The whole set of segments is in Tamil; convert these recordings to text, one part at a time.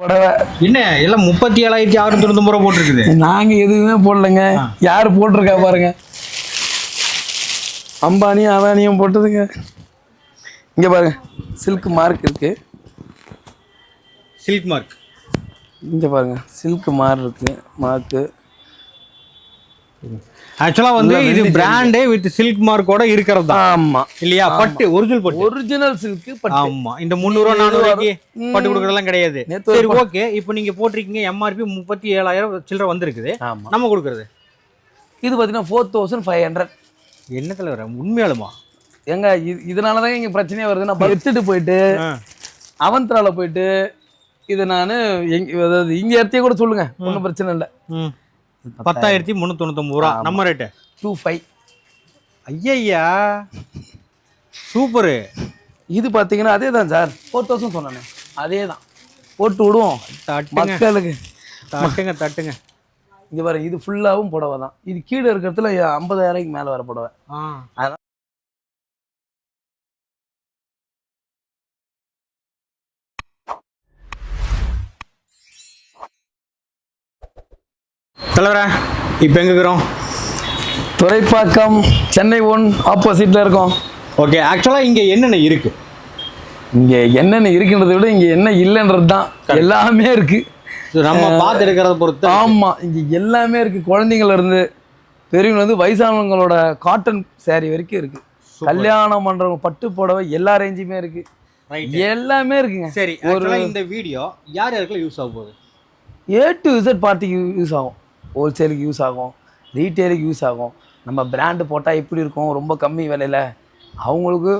புடவை. என்ன எல்லாம் முப்பத்தி ஏழாயிரத்தி தொண்ணூத்தி ரூபா போட்டிருக்குது. நாங்க எதுவுமே போடலைங்க. யார் போட்டிருக்கா பாருங்க. அம்பானியும் அதானியும் போட்டதுங்க. இங்க பாருங்க. சில்க் மார்க் இருக்கு. சில்க் மார்க் இங்க பாருங்க. சில்க் மார்க் இருக்கு. மார்க்கு ஆக்சுவலா வந்து இது பிராண்டே வித் சில்க் மார்க்கோட இருக்கிறது? தான் ஆமா. இல்லையா? பட்டு ஒரிஜினல் பட்டு. ஒரிஜினல் சில்க் பட்டு. ஆமா. இந்த முந்நூறு ரூபா நானூறு ரூபாய்க்கு பட்டு கொடுக்கறதெல்லாம் கிடையாது. சரி ஓகே. இப்போ நீங்க போட்டிருக்கீங்க எம்ஆர்பி முப்பத்தி ஏழாயிரம் சில்லற வந்திருக்குது. நம்ம கொடுக்கறது. இது பார்த்தீங்கன்னா ஃபோர் தௌசண்ட் ஃபைவ் ஹண்ட்ரட் என்ன தலைவர்? உண்மையாலுமா? ஏங்க இது இதனால தான் இங்கே பிரச்சனையே வருது. நான் எடுத்துட்டு போயிட்டு அவந்தரால போயிட்டு இது நான் எங்க அதாவது இங்கே இடத்தையே கூட சொல்லுங்க. ஒன்றும் பிரச்சனை இல்லை. ம். பத்தாயிரத்தி முந்நூற்றி தொண்ணூத்தொம்பது ரூபா. நம்ம ரேட்டு டூ ஃபைவ் ஐயய்யா. சூப்பரு. இது பார்த்தீங்கன்னா அதே தான் சார். ஃபோர் தௌசண்ட் சொன்னானே. அதே தான் போட்டு விடுவோம். மக்களுக்கு. தட்டுங்க தட்டுங்க. இங்கே பாரு இது ஃபுல்லாகவும் புடவை தான் இது கீழே இருக்கிறதுல ஐம்பதாயிரம்க்கு மேலே வர புடவை. ஆ. தலைவரா இப்போ எங்க இருக்கிறோம்? துறைப்பாக்கம் சென்னை ஒன் ஆப்போசிட்டில் இருக்கோம். ஓகே ஆக்சுவலாக இங்கே என்னென்ன இருக்கு? இங்கே என்னென்ன இருக்குன்றதை விட இங்கே என்ன இல்லைன்றது தான் எல்லாமே இருக்குது நம்ம பார்த்து எடுக்கிறத பொறுத்து ஆமா இங்க எல்லாமே இருக்கு. குழந்தைங்கள்ல இருந்து பெரியவங்க வந்து வயசானவங்களோட காட்டன் saree வரைக்கும் இருக்கு. கல்யாணம் பண்றவங்க பட்டு புடவை எல்லா ரேஞ்சுமே இருக்கு. Right. எல்லாமே இருக்குங்க. சரி ஆக்சுவலாக இந்த வீடியோ யார் யாருக்குள்ள யூஸ் ஆக போகுது? ஏ டு இசட் பார்ட்டிக்கு யூஸ் ஆகும். ஹோல்சேலுக்கு யூஸ் ஆகும். ரீட்டெயிலுக்கு யூஸ் ஆகும். நம்ம பிராண்டு போட்டால் எப்படி இருக்கும்? ரொம்ப கம்மி விலையில அவங்களுக்கு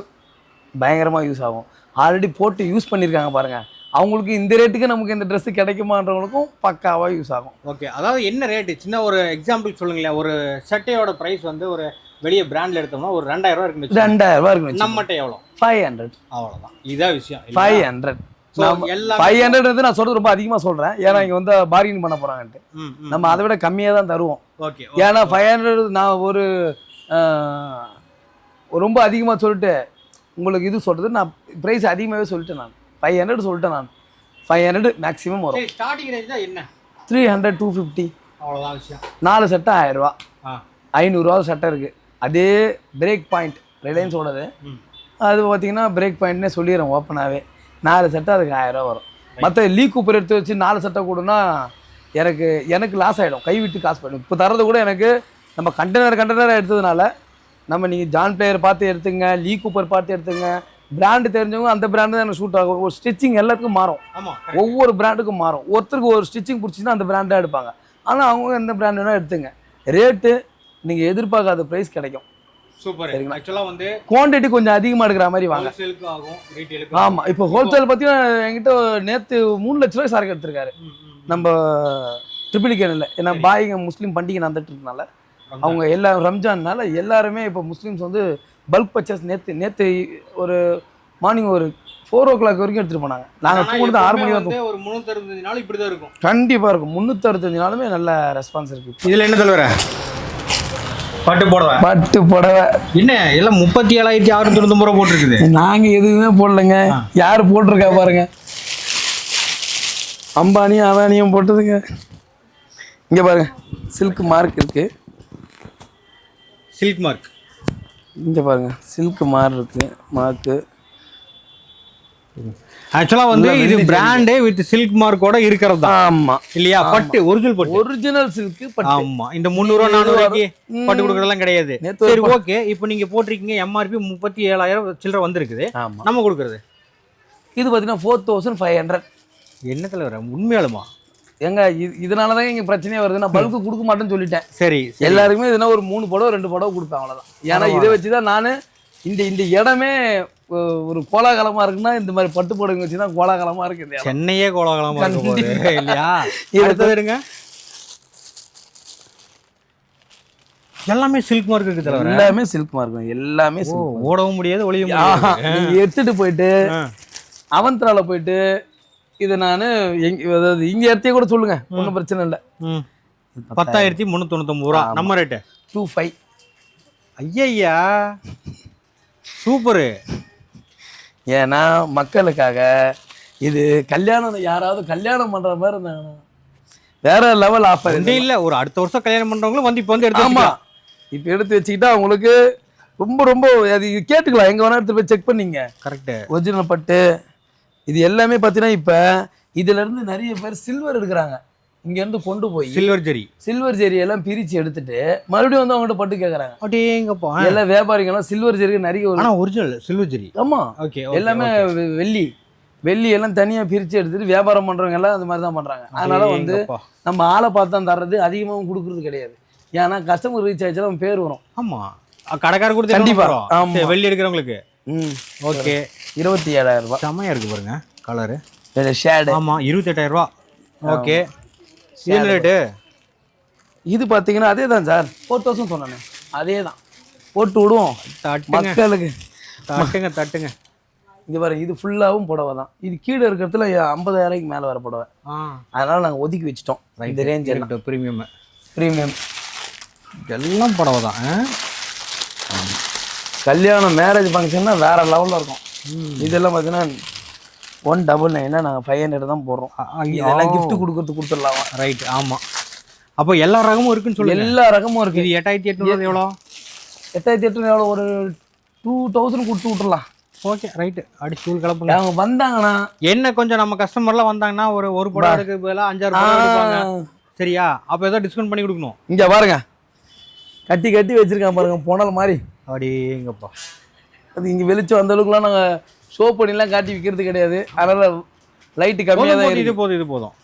பயங்கரமாக யூஸ் ஆகும். ஆல்ரெடி போட்டு யூஸ் பண்ணியிருக்காங்க பாருங்க. அவங்களுக்கு இந்த ரேட்டுக்கு நமக்கு இந்த Dress கிடைக்குமான்றவங்களுக்கும் பக்காவாக யூஸ் ஆகும். ஓகே அதாவது என்ன ரேட்டு சின்ன ஒரு எக்ஸாம்பிள் சொல்லுங்களேன். ஒரு சட்டையோட பிரைஸ் வந்து ஒரு வெளிய பிராண்ட்ல எடுத்தோம்னா ஒரு ரெண்டாயிரம் ரூபா வச்சுக்கோங்க. ரெண்டாயிரம் ரூபாய் இருக்குன்னு நம்மகிட்ட எவ்வளோ? ஃபைவ் ஹண்ட்ரட் அவ்வளோதான். இதான் விஷயம். ஃபைவ் ஹண்ட்ரட் ஃபைவ் ஹண்ட்ரட் நான் சொல்றது ரொம்ப அதிகமாக சொல்றேன். ஏன்னா இங்க வந்து பார்கின் பண்ண போறாங்கன்ட்டு. நம்ம அதை விட கம்மியாக தான் தருவோம். ஏன்னா ஃபைவ் ஹண்ட்ரட் நான் ஒரு ரொம்ப அதிகமாக சொல்லிட்டு உங்களுக்கு இது சொல்றது நான் ப்ரைஸ் அதிகமாகவே சொல்லிட்டேன் நான். ஃபைவ் ஹண்ட்ரட் சொல்லிட்டேன் நான். ஃபைவ் ஹண்ட்ரட் மேக்ஸிமம் வரும். ஸ்டார்டிங் ரேஞ்ச் தான் என்ன? த்ரீ ஹண்ட்ரட் டூ ஃபிஃப்டி அவ்வளோதான் விஷயம். நாலு சட்டை ஆயிரரூவா ஐநூறுரூவா சட்டை இருக்குது அதே பிரேக் பாயிண்ட் ரிலையன்ஸோடது அது பார்த்தீங்கன்னா பிரேக் பாயிண்ட்னே சொல்லிடுறேன் ஓப்பனாகவே நாலு சட்டை அதுக்கு ஆயிரம் ரூபா வரும். மற்ற லீ கூப்பர் எடுத்து வச்சு நாலு சட்டை கூடனா எனக்கு எனக்கு லாஸ் ஆகிடும் கை விட்டு காசு போயிடும். இப்போ தரது கூட எனக்கு நம்ம கண்டெய்னர் கண்டெய்னராக எடுத்ததுனால நம்ம நீங்கள் ஜான் பிளேயர் பார்த்து எடுத்துங்க லீ கூப்பர் பார்த்து எடுத்துங்க பிராண்டு தெரிஞ்சவங்க அந்த பிராண்டு தான் எனக்கு சூட் ஆகும். ஒரு ஸ்டிச்சிங் எல்லாத்துக்கும் மாறும். ஒவ்வொரு பிராண்டுக்கும் மாறும். ஒருத்தருக்கு ஒரு ஸ்டிச்சிங் பிடிச்சின்னா அந்த பிராண்டாக எடுப்பாங்க. ஆனால் அவங்க எந்த பிராண்ட் வேணால் எடுத்துங்க. ரேட்டு நீங்கள் எதிர்பார்க்காத ப்ரைஸ் கிடைக்கும். சூப்பர். சரிங்களா. ஆக்சுவலா வந்து குவான்டிட்டி கொஞ்சம் அதிகமாக எடுக்கிற மாதிரி வாங்க. ஹோல்சேலுக்கு ஆகும் ரீட்டெயிலுக்கு ஆமா இப்போ ஹோல்சேல் பார்த்தீங்கன்னா என்கிட்ட நேத்து மூணு லட்ச ரூபாய் சரக்கு எடுத்திருக்காரு நம்ம ட்ரிபிளிகேனில் ஏன்னா பாய்ங்க முஸ்லீம் பண்டிகை நடந்துட்டு இருக்கனால அவங்க எல்லா ரம்ஜான்னால எல்லாருமே இப்போ முஸ்லீம்ஸ் வந்து பல்க் பர்ச்சேஸ் நேத்து நேத்து ஒரு மார்னிங் ஒரு ஃபோர் ஓ கிளாக் வரைக்கும் எடுத்துட்டு போனாங்க. நாங்கள் தூங்குறது ஆறு மணி வந்து ஒரு முந்நூற்றி அறுபத்தஞ்சு நாள் இப்படி தான் இருக்கும். கண்டிப்பாக இருக்கும். முந்நூற்றறுபத்தஞ்சு நாளுமே நல்ல ரெஸ்பான்ஸ் இருக்கு. இதுல என்ன தலைவர பட்டு போடுவேன் பட்டு புடவை. என்ன எல்லாம் முப்பத்தி ஏழாயிரத்தி அறுநூத்தி ரூபா போட்டிருக்குது. நாங்கள் எதுவுமே போடலைங்க. யார் போட்டிருக்கா பாருங்க. அம்பானியும் அதானியும் போட்டதுங்க. இங்கே பாருங்க. சில்க் மார்க் இருக்கு. சில்க் மார்க் இங்கே பாருங்க. சில்க் மார்க் இருக்கு. மார்க்கு ஆக்சுவலா வந்து இது பிராண்டே வித் சில்க் மார்க்கோட இருக்கிறது தான். ஆமாம் இல்லையா? பட்டு ஒரிஜினல் பட்டு. ஒரிஜினல் சில்க்கு பட்டு. ஆமா. இந்த முந்நூறு ரூபா நானூறு ரூபாய்க்கு பட்டு கொடுக்கறதெல்லாம் கிடையாது. சரி ஓகே இப்போ நீங்க போட்டிருக்கீங்க எம்ஆர்பி முப்பத்தி ஏழாயிரம் சில்லற வந்திருக்குது. ஆமாம் நம்ம கொடுக்கறது? இது பார்த்தீங்கன்னா ஃபோர் தௌசண்ட் ஃபைவ் ஹண்ட்ரட் என்ன தலைவர்? உண்மையாலுமா? இது இதனால தான் இங்கே பிரச்சனையே வருது. நான் பல்க்கு கொடுக்க மாட்டேன்னு சொல்லிட்டேன். சரி. எல்லாருக்குமே இதுனா ஒரு மூணு படம் ரெண்டு படம் கொடுப்பேன் அவ்வளோதான் ஏன்னா இதை வச்சு தான் நான் இந்த இந்த இடமே ஒரு கோலாகலமாக இருக்குன்னா இந்த மாதிரி பட்டு புடவை வச்சு தான் கோலாகலமாக இருக்கு. சென்னையே கோலாகலமா இருக்க. இல்லையா? இருங்க எல்லாமே சில்க் மார்க் இருக்கு தலைவர். எல்லாமே சில்க் மார்க் எல்லாமே. ஓடவும் முடியாது ஒளிய ஆஹா, முடியாது. நீங்க எடுத்துட்டு போயிட்டு. அவந்தரால போயிட்டு இது நான் அதாவது இங்க இடத்தையே கூட சொல்லுங்க. ஒன்றும் பிரச்சனை இல்லை. பத்தாயிரத்தி முந்நூத்தி தொண்ணூத்தொம்பது ரூபா. நம்ம ரேட்டு டூ ஃபைவ் ஐயய்யா. சூப்பரு. ஏன்னா மக்களுக்காக இது கல்யாணம் யாராவது கல்யாணம் பண்ற மாதிரி இருந்தாங்கன்னா வேற லெவல் ஆஃபர் இல்ல. ஒரு அடுத்த வருஷம் கல்யாணம் பண்றவங்களும் வந்து இப்போ வந்து எடுத்து ஆமா. வச்சுக்கலாம். இப்போ எடுத்து வச்சுக்கிட்டா உங்களுக்கு ரொம்ப ரொம்ப அது கேட்டுக்கலாம். எங்க வேணா எடுத்து போய் செக் பண்ணீங்க. கரெக்ட் ஒரிஜினல் பட்டு இது எல்லாமே பார்த்தீங்கன்னா இப்போ இதுல இருந்து நிறைய பேர் சில்வர் எடுக்கிறாங்க. இங்க இருந்து கொண்டு போய் சில்வர் ஜெரி சில்வர் ஜெரி எல்லாம் பிரிச்சு எடுத்துட்டு மறுபடியும் வந்து அவங்ககிட்ட பட்டு கேக்குறாங்க. அப்படியேங்கப்பா எல்லாம் வியாபாரிங்க எல்லாம் சில்வர் ஜெரி நிறைய ஒரு ஆனா ஒரிஜினல் சில்வர் ஜெரி ஆமா. ஓகே எல்லாமே வெ- வெள்ளி. வெள்ளி எல்லாம் தனியா பிரிச்சு எடுத்துட்டு வியாபாரம் பண்றவங்க எல்லாம் அந்த மாதிரி தான் பண்றாங்க. அதனால வந்து நம்ம ஆளை பார்த்து தான் தர்றது அதிகமாகவும் கொடுக்கறது கிடையாது. ஏன்னா கஸ்டமர் ரீச் ஆயிடுச்சுன்னா அவன் பேர் வரும். ஆமா. அ, கடைக்காரர் கொடுத்து கண்டிப்பா. கண்டிப்பா ஆமா. வெள்ளி எடுக்கிறவங்களுக்கு. ம். ஓகே இருபத்தி ஏழாயிரம் ரூபாய். செமையா இருக்கு பாருங்க கலரு ஷேடு ஆமா இருபத்தெட்டாயிரம் ரூபா ஓகே என்ன ரேட்டு இது பார்த்தீங்கன்னா அதே தான் சார். ஃபோர் தௌசண்ட் சொன்னானே. அதே தான் போட்டு விடுவோம். மக்களுக்கு. தட்டுங்க தட்டுங்க. இங்க பாருங்க இது ஃபுல்லாகவும் புடவை தான். இது கீழே இருக்கிறதுல ஐம்பதாயிரம்க்கு மேலே வர புடவை. அதனால நாங்கள் ஒதுக்கி வச்சிட்டோம். இந்த ரேஞ்ச் எல்லாம். ப்ரீமியம் ப்ரீமியம் எல்லாம் புடவை தான்? கல்யாணம் மேரேஜ் ஃபங்க்ஷன்னா வேற லெவலில் இருக்கும். இதெல்லாம் பார்த்தீங்கன்னா ஒன் டபுள் நைனா நாங்கள் ஃபைவ் ஹண்ட்ரட் தான் போடுறோம். இதெல்லாம் gift கொடுக்கறது கொடுத்துடலாம்? ரைட் ஆமா. அப்போ எல்லா ரகமும் இருக்குன்னு சொல்லுங்க. எல்லா ரகமும் இருக்கு. இது எட்டாயிரத்தி எட்நூறு எவ்வளோ? எட்டாயிரத்தி எட்டு எவ்வளோ? ஒரு டூ தௌசண்ட் கொடுத்து விட்டுறலாம். ஓகே ரைட்டு அடி ஸ்கூல் கிளப்புங்க. அவங்க வந்தாங்கன்னா என்ன கொஞ்சம் நம்ம கஸ்டமர்லாம் வந்தாங்கன்னா ஒரு ஒரு புடவை எடுக்க பதிலாக அஞ்சாறு சரியா? அப்போ ஏதோ டிஸ்கவுண்ட் பண்ணி கொடுக்கணும். இங்க பாருங்க. கட்டி கட்டி வச்சிருக்கான் பாருங்க புனல் மாதிரி. அப்படிங்கப்பா அது இங்க வெளிச்சம் அந்த அளவுக்குலாம் நாங்க ஷோ பண்ணிலாம் காட்டி விற்கிறது கிடையாது. அதனால லைட்டு கம்மியாக தான் இது போதும் இது போதும்.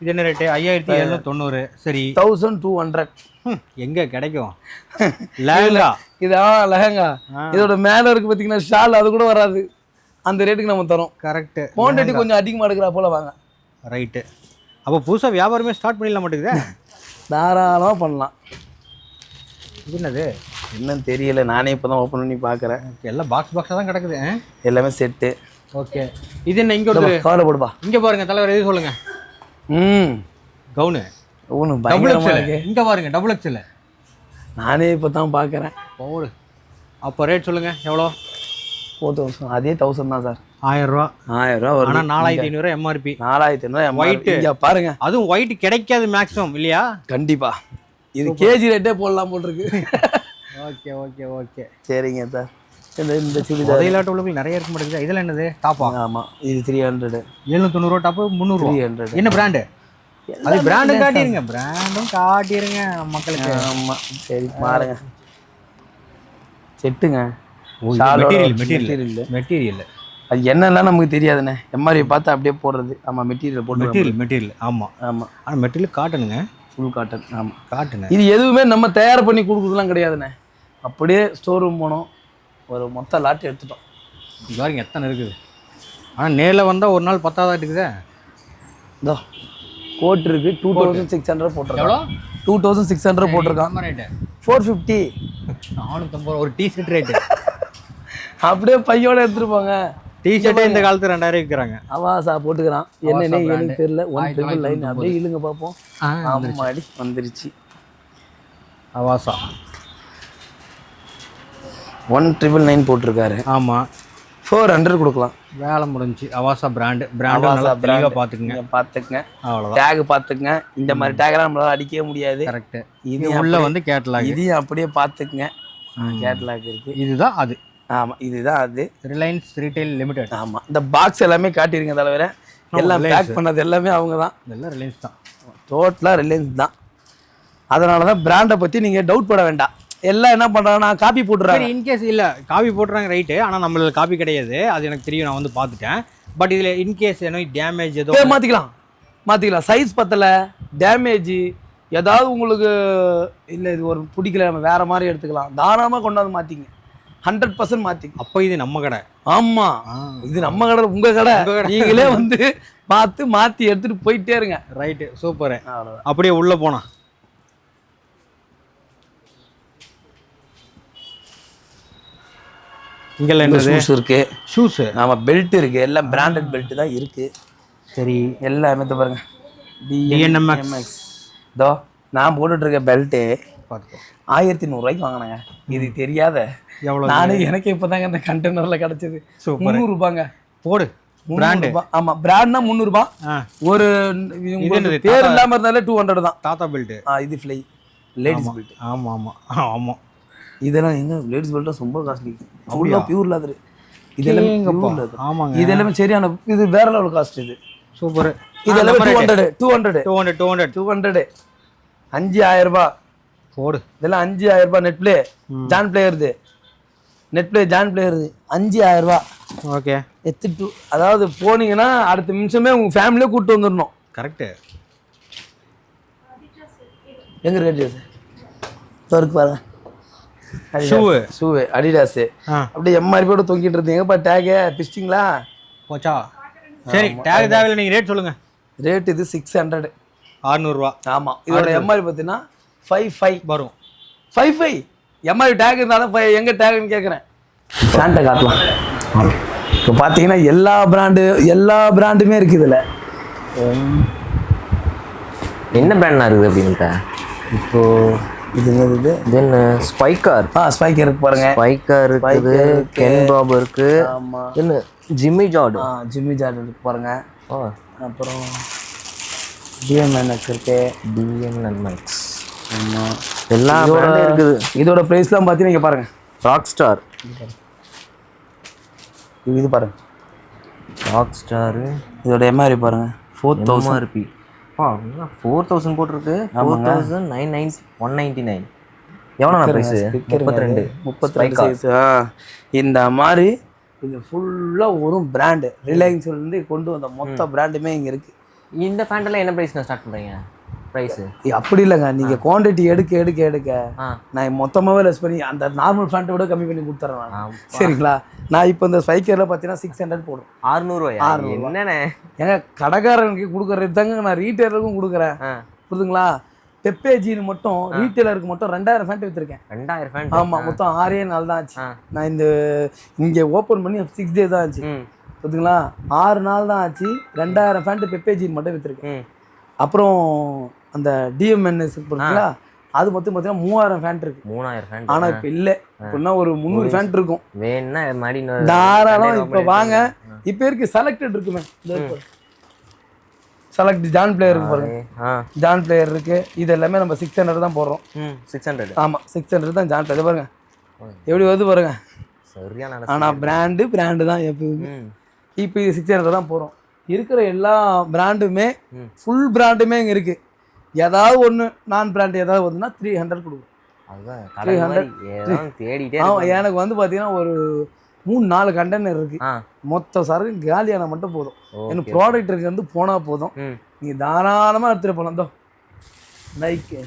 இது என்ன ரேட்டு ஐயாயிரத்தி எழுநூத்தி தொண்ணூறு சரி. தௌசண்ட் டூ ஹண்ட்ரட் எங்க கிடைக்கும்? லேங்கா இது ஆ லெஹங்கா. இதோட மேல இருக்கு பாத்தீங்கன்னா ஷால் அது கூட வராது. அந்த ரேட்டுக்கு நம்ம தரோம். கரெக்ட் குவான்டிட்டி கொஞ்சம் அதிகமாக எடுக்கிறா போல வாங்க. ரைட்டு அப்போ புதுசாக வியாபாரமே ஸ்டார்ட் பண்ணிடலாம் மாட்டேங்குதே. தாராளமாக பண்ணலாம். என்னது? என்னன்னு தெரியல. நானே இப்போ தான் ஓப்பன் பண்ணி பார்க்குறேன் எல்லாம் பாக்ஸ் பாக்ஸாக தான் கிடக்குது எல்லாமே செட்டு ஓகே இது என்ன இங்கே ஒரு கவலை போடுப்பா. இங்கே பாருங்க தலைவர் எது சொல்லுங்க. ம். கவுனு. ஒன்று டபுள் எக்ஸல் இங்கே பாருங்க டபுள் எக்ஸல் நானே இப்போ தான் பார்க்குறேன் போடு அப்போ ரேட் சொல்லுங்க எவ்வளோ? ஃபோர் தௌசண்ட் அதே தௌசண்ட் தான் சார். ஆயிரம் ரூபா ஆயிரம் ரூபா வரும் ஆனால் நாலாயிரத்தி ஐநூறுரூவா எம்ஆர்பி நாலாயிரத்தி ஐநூறு. இங்கே பாருங்க. அதுவும் ஒயிட் கிடைக்காது மேக்ஸிமம் இல்லையா? கண்டிப்பா. இது கேஜி ரேட்டே போடலாம் போட்டிருக்கு ஓகே ஓகே ஓகே. சரிங்க சார் இந்த இந்த சுடிதார். உதயலாட்ட உள்ளவங்களுக்கு நிறைய இருக்க மாட்டேங்குது இதில் என்னது? டாப்பா ஆமாம் இது த்ரீ ஹண்ட்ரடு எழுநூத்தி தொண்ணூறுவா டாப்பு முந்நூறுவா த்ரீ ஹண்ட்ரட் என்ன பிராண்டு அது பிராண்டும் காட்டிருங்க. பிராண்டும் காட்டிருங்க மக்களுக்கு. ஆமாம் சரி பாருங்க. செட்டுங்க. மெட்டீரியல் மெட்டீரியல் மெட்டீரியல் மெட்டீரியல் அது என்னெல்லாம் நமக்கு தெரியாதுண்ணே. எம்ஆர்ஐ பார்த்து அப்படியே போடுறது. ஆமாம் மெட்டீரியல் போட்டு மெட்டீரியல் மெட்டீரியல் ஆமாம் ஆமாம் ஆனால் மெட்டீரியல் காட்டணுங்க. ஃபுல் காட்டன் ஆமாம் காட்டுங்க இது எதுவுமே நம்ம தயார் பண்ணி கொடுக்குறதுலாம் கிடையாதுண்ணே. அப்படியே ஸ்டோர் ரூம் போனோம். ஒரு மொத்த லாட் எடுத்துட்டோம். இங்க பாருங்க எத்தனை இருக்குது? ஆனால் நேரில் வந்தால் ஒரு நாள் பத்தாதான் இருக்குதே? இதோ கோட் இருக்கு. டூ தௌசண்ட் சிக்ஸ் ஹண்ட்ரட் எவ்வளோ? போட்டிருக்கான் டூ தௌசண்ட் சிக்ஸ் ஹண்ட்ரட் போட்டிருக்கான். ஃபோர் ஃபிஃப்டி நானூற்றம்பது ஒரு டி ஷர்ட் ரேட்டு அப்படியே பையோட எடுத்துட்டு போங்க. டி ஷர்ட்டே இந்த காலத்து ரெண்டாயிரம் விற்கிறாங்க அவாசா போட்டுக்கிறான். என்னன்னே brand. எனக்கு தெரியல ஒன் ட்ரிபிள் லைன் அப்படியே இழுங்க பார்ப்போம் ஆமாடி வந்துருச்சு. அவாசா. ஒன் ட்ரிபிள் நைன் போட்டிருக்காரு. ஆமாம் ஃபோர் ஹண்ட்ரட் கொடுக்கலாம். வேலை முடிஞ்சு. அவாசா பிராண்டு பிராண்டு நல்லா brand. தெளிவாக பார்த்துக்குங்க பார்த்துக்குங்க அவ்வளோதான் டேக் பார்த்துக்குங்க இந்த மாதிரி டேக்லாம் நம்மளால அடிக்கவே முடியாது. கரெக்ட் இது உள்ள வந்து கேட்டலாக் இதையும் அப்படியே பார்த்துக்குங்க கேட்லாக் இருக்கு. இதுதான் அது. ஆமா இதுதான் அது. ரிலையன்ஸ் ரீட்டைல் லிமிடெட் ஆமா இந்த பாக்ஸ் எல்லாமே காட்டிருங்க தலைவர எல்லாம். பேக் பண்ணது எல்லாமே அவங்க தான் இதெல்லாம் ரிலையன்ஸ் தான். டோட்டலாக ரிலையன்ஸ் தான். அதனால தான் பிராண்டை பற்றி நீங்கள் டவுட் பட வேண்டாம். எல்லாம் என்ன பண்ணுறாங்கன்னா காப்பி போட்டுறாங்க இன்கேஸ் இல்லை காப்பி போட்டுறாங்க ரைட்டு ஆனால் நம்மளுக்கு காப்பி கிடையாது. அது எனக்கு தெரியும் நான் வந்து பார்த்துட்டேன். பட் இதில் இன்கேஸ் ஏதோ டேமேஜ் ஏதோ ஏ மாற்றிக்கலாம் மாற்றிக்கலாம் சைஸ் பத்தலை. டேமேஜ் ஏதாவது உங்களுக்கு இல்லை இது ஒரு பிடிக்கல நம்ம வேற மாதிரி எடுத்துக்கலாம். தாராளமாக கொண்டாந்து மாற்றிங்க ஹண்ட்ரட் பர்சன்ட் மாற்றிங்க அப்போ இது நம்ம கடை. ஆமாம் இது நம்ம கடை உங்க கடை. நீங்களே வந்து பார்த்து மாற்றி எடுத்துகிட்டு போயிட்டே இருங்க. Right super. அப்படியே உள்ளே போனா. இங்கெல்லாம் என்னது? ஷூஸ் இருக்கு. ஷூஸு ஆமா பெல்ட் இருக்கு. எல்லாம் பிராண்டட் பெல்ட் தான் இருக்கு. சரி. எல்லாமே இதோ பாருங்க. டிஎன்எம்எக்ஸ் இதோ நான் போட்டுட்டு இருக்க பெல்ட்டு பார்த்துக்கோ ஆயிரத்தி நூறுரூவாய்க்கு வாங்கினேங்க. இது தெரியாத. எவ்வளோ நானே எனக்கு இப்போதாங்க இந்த கண்டெய்னர்ல கிடைச்சது. சூப்பர். முந்நூறு ரூபாங்க. போடு. முந்நூறுபா ஆமா பிராண்ட்னா முந்நூறுபா ஒரு? பேர் இல்லாம இருந்தாலே டூ ஹண்ட்ரட் தான். தாத்தா பெல்ட்டு ஆ இது ஃப்ளை லேடிஸ் பெல்ட் ஆமாம் ஆமாம் ஆமாம் இதெல்லாம் எங்க? லேடிஸ் பெல்ட் ரொம்ப காஸ்ட்லி அவ்வளோ பியூர் லெதர் இது எல்லாமே ஏங்கப்பா. pure leather. ஆமாங்க. இது எல்லாமே சரியான இது வேற லெவல் காஸ்ட் இது. சூப்பர். இது எல்லாமே two hundred two hundred two hundred two hundred two hundred அஞ்சு ஆயிரம் ரூபாய் போடு. இதெல்லாம் அஞ்சு ஆயிரம் ரூபாய் நெட் பிளே ஜான் பிளேயருது நெட் பிளே ஜான் பிளேயருது அஞ்சு ஆயிரம் ரூபாய். ஓகே. எத்து டூ அதாவது போனீங்கன்னா அடுத்த நிமிஷமே உங்க ஃபேமிலியே கூப்பிட்டு வந்துடணும் கரெக்டு எங்க ரேட் இருக்கு பாருங்க. ஷூவு ஷூவு அடிடாஸு அப்படியே எம்ஆர்பியோட தொங்கிட்டு இருந்தீங்கப்பா டேகே பிஸ்டிங்களா போச்சா? சரி டேக் தேவையில்லை நீங்கள் ரேட் சொல்லுங்கள் ரேட் இது சிக்ஸ் ஹண்ட்ரட் ஆறுநூறுவா ஆமாம் இதோட எம்ஆர்பி பார்த்தீங்கன்னா ஃபைவ் ஃபைவ் வரும். ஃபைவ் ஃபைவ் எம்ஆர்பி டேக் இருந்தாலும் ஃபைவ் எங்கே டேக்னு கேட்குறேன் ஃபேண்ட்டை காட்டலாம். இப்போ பார்த்தீங்கன்னா எல்லா பிராண்டு எல்லா பிராண்டுமே இருக்குது இதில். என்ன பிராண்ட்னா இருக்குது அப்படின்ட்டு இப்போ இது என்னது இது? தென் ஸ்பைக்கர் ஆ ஸ்பைக்கர் இருக்கு பாருங்க. ஸ்பைக்கர் இருக்குது. கென் பாப் இருக்கு. ஆமாம் தென் ஜிம்மி ஜார்டு ஆ ஜிம்மி ஜார்டன் இருக்கு பாருங்க. ஓ. அப்புறம் டிஎம்என்எக்ஸ் இருக்கு. டிஎன்எல் மேக்ஸ் எல்லா பிராண்டும் இருக்குது. இதோட ப்ரைஸ்லாம் பார்த்தீங்கன்னா இங்கே பாருங்க. ராக் ஸ்டார் இது இது பாருங்க. ராக் ஸ்டாரு இதோட எம்ஆர்பி பாருங்க. ஃபோர் தௌசண்ட் எம்ஆர்பி ஆ ஃபோர் தௌசண்ட் போட்டிருக்கு? Four thousand nine nine one ninety nine எவ்வளோ ப்ரைஸு முப்பத்தி ரெண்டு முப்பத்தி ரெண்டு சைஸ் இந்த மாதிரி இது ஃபுல்லாக ஒரு பிராண்டு ரிலையன்ஸ்லேருந்து கொண்டு வந்த மொத்த பிராண்டுமே இங்கே இருக்குது இந்த பேண்ட்டெல்லாம் என்ன ப்ரைஸ் நான் ஸ்டார்ட் பண்ணுறீங்க ப்ரைஸு அப்படி இல்லைங்க. நீங்கள் குவான்டிட்டி எடுக்க எடுக்க எடுக்க நான் மொத்தமாகவே லெஸ் பண்ணி அந்த நார்மல் ஃபேண்ட்டை விட கம்மி பண்ணி கொடுத்துறேன் சரிங்களா? நான் இப்போ இந்த ஸ்பைக்கரில் பார்த்தீங்கன்னா சிக்ஸ் ஹண்ட்ரட் போடும். ஆறுநூறுவாயா என்னண்ணே? ஏங்க கடைக்காரனுக்கு கொடுக்குற ரேட் தாங்க நான் ரீட்டைலருக்கும் கொடுக்குறேன். ஆ. புரியுதுங்களா பெப்பேஜின்னு மட்டும் ரீட்டைலருக்கு மட்டும் ரெண்டாயிரம் ஃபேண்ட் விற்றுருக்கேன் ரெண்டாயிரம் ஃபேண்ட் ஆமாம் மொத்தம் ஆறே நாள் தான் ஆச்சு. நான் இந்த இங்கே ஓப்பன் பண்ணி சிக்ஸ் டேஸ் தான் ஆச்சு. ம். புரியுதுங்களா ஆறு நாள் தான் ஆச்சு. ரெண்டாயிரம் ஃபேண்ட் பெப்பேஜின் மட்டும் விற்றுருக்கேன் ம். அப்புறம் அந்த டிஎம்என்எஸ் இருக்குங்களா அது மட்டும் பார்த்தீங்கன்னா மூவாயிரம் ஃபேண்ட் இருக்கு. மூணாயிரம் ஃபேண்ட் ஆனால் இப்போ இல்லை. இப்போனா ஒரு முந்நூறு ஃபேண்ட் இருக்கும். வேணும்னா இன்னொரு தாராளம் இப்போ வாங்க இப்போ இருக்கு செலக்டட் இருக்குமே செலக்ட் ஜான் பிளேயர் இருக்கு பாருங்க. ஜான் பிளேயர் இருக்கு. இது எல்லாமே நம்ம சிக்ஸ் ஹண்ட்ரட் தான் போடுறோம். சிக்ஸ் ஹண்ட்ரட் ஆமாம் சிக்ஸ் ஹண்ட்ரட் தான் ஜான் பிளேயர் பாருங்க. எப்படி வருது பாருங்க. சரியான. ஆனால் பிராண்டு பிராண்டு தான் எப்பவுமே இப்போ இது சிக்ஸ் ஹண்ட்ரட் தான் போகிறோம் இருக்கிற எல்லா பிராண்டுமே. ஃபுல் பிராண்டுமே இங்கே இருக்குது ஏதாவது ஒன்று நான் பிராண்ட் ஏதாவது வந்துன்னா த்ரீ ஹண்ட்ரட் கொடுக்கும் அதுதான் மாதிரி ஏதோ தேடிட்டே ஆமாம் இருக்கு எனக்கு வந்து பார்த்தீங்கன்னா ஒரு மூணு நாலு கண்டெய்னர் இருக்குது ஆ. மொத்த சரக்கு காலியான மட்டும் போதும். எனக்கு ப்ராடக்ட் இருக்கு வந்து போனால் போதும். ம். நீங்கள் தாராளமாக எடுத்துகிட்டு போகலாம் தோ நைக்கு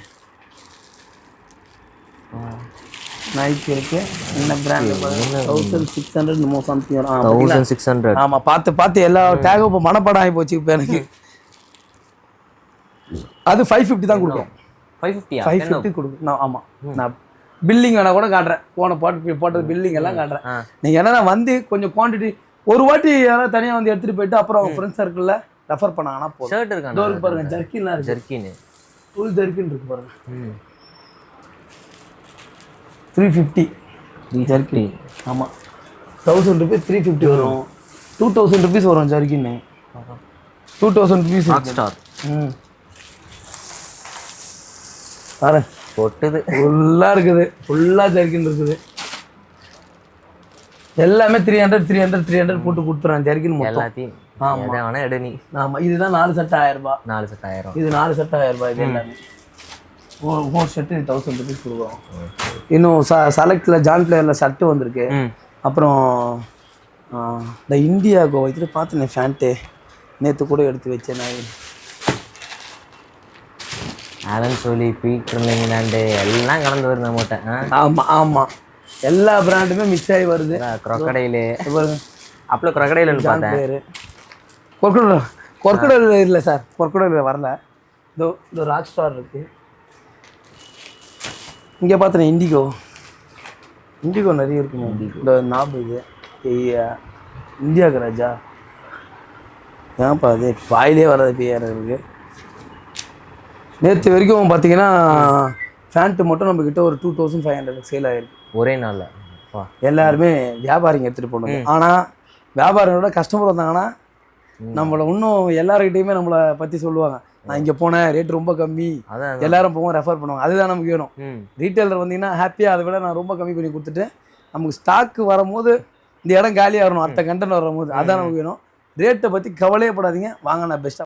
நைக் இருக்கு. என்ன brand thousand six hundred more something? Thousand six hundred ஆமா பார்த்து பார்த்து எல்லா டேகும் இப்போ மனப்பாடம் ஆகி போச்சு இப்போ எனக்கு. அது ஃபைவ் ஃபிஃப்டி தான் கொடுக்குறோம் ஃபைவ் ஃபிஃப்டியா ஃபைவ் ஃபிஃப்டி கொடுக்கும். நான் ஆமாம் நான் பில்லிங் வேணா கூட காட்டுறேன். போன போட்டு போட்டது பில்லிங் எல்லாம் காட்டுறேன். நீங்கள் என்னன்னா வந்து கொஞ்சம் குவான்டிட்டி ஒரு வாட்டி யாராவது தனியாக வந்து எடுத்துகிட்டு போயிட்டு அப்புறம் அவங்க ஃப்ரெண்ட்ஸ் சர்க்கிளில் ரெஃபர் பண்ணாங்கன்னா போதும். ஷர்ட் இருக்காங்க இருக்கு பாருங்க ஜர்க்கின்லாம் இருக்கு. ஜெர்கின் ஃபுல் ஜர்க்கின் இருக்கு பாருங்க. ம். த்ரீ ஃபிஃப்டி ஜர்க்கின் ஆமாம் தௌசண்ட் ருபீஸ் த்ரீ ஃபிஃப்டி வரும். டூ தௌசண்ட் ருபீஸ் வரும் ஜர்க்கின்னு டூ தௌசண்ட் ருபீஸ் ஸ்டார் ம். பாரு. பொட்டுது ஃபுல்லாக இருக்குது. ஃபுல்லாக ஜர்க்கின் இருக்குது. எல்லாமே three hundred three hundred three hundred போட்டு கொடுத்துறான் மொத்தம். எல்லாத்தையும். எதை வேணா எடு நீ. ஆமாம் இதுதான் நாலு செட் ஆயிரம் ரூபாய். நாலு செட் ஆயிரம். இது நாலு செட் ஆயிரம் ரூபாய். இது எல்லாமே. ஒரு ஃபோர் ஷர்ட்டு தௌசண்ட் ருபீஸ் கொடுக்குறோம். இன்னும் ச செலக்டில் ஜான் பிளேயரில் ஷர்ட்டு வந்திருக்கு. அப்புறம் இந்த இந்தியா கோவா இது பார்த்தேன் ஃபேண்ட்டு நேற்று கூட எடுத்து வச்சேன் நான். ஆலன் சோலி பீட்டர் இங்கிலாண்டு எல்லாம் கலந்து வருது நம்மகிட்ட ஆமாம் ஆமாம் எல்லா பிராண்டுமே மிக்ஸ் ஆகி வருது. இது பாருங்க. அப்போ ஜான் பார்த்தேன். பிளேயரு கொர்க்குடல் கொர்க்குடல் இல்லை சார். கொர்க்குடல் வரல. இதோ இந்த ராக் ஸ்டார் இருக்கு. இங்கே பார்த்தேன் இண்டிகோ இண்டிகோ நிறைய இருக்குங்க. இந்த நாபு இது. இந்தியாவுக்கு ராஜா. ஏன்ப்பா அது? வாயிலே வராது பேர் இருக்கு. நேற்று வரைக்கும் பார்த்தீங்கன்னா ஃபேண்ட்டு மட்டும் நம்மக்கிட்ட ஒரு two thousand five hundred sale ஆயிருக்கு. ஒரே நாளில். எல்லாருமே வியாபாரிங்க எடுத்துகிட்டு போனது. ஆனால் வியாபாரியோட கஸ்டமர் வந்தாங்கன்னா நம்மள இன்னும் எல்லாருக்கிட்டையுமே நம்மளை பற்றி சொல்லுவாங்க. நான் இங்கே போனேன் ரேட் ரொம்ப கம்மி. எல்லாரும் போவோம் ரெஃபர் பண்ணுவாங்க. அதுதான் நமக்கு வேணும். ரீட்டைலர் வந்தீங்கன்னா ஹாப்பியாக அதை விட நான் ரொம்ப கம்மி பண்ணி கொடுத்துட்டு நமக்கு ஸ்டாக்கு வரும்போது இந்த இடம் காலியாக வரணும் அடுத்த கண்டென்ட் வரும்போது. அதான் நமக்கு வேணும். ரேட்டை பற்றி கவலையே படாதீங்க. வாங்க நான் பெஸ்ட்டாக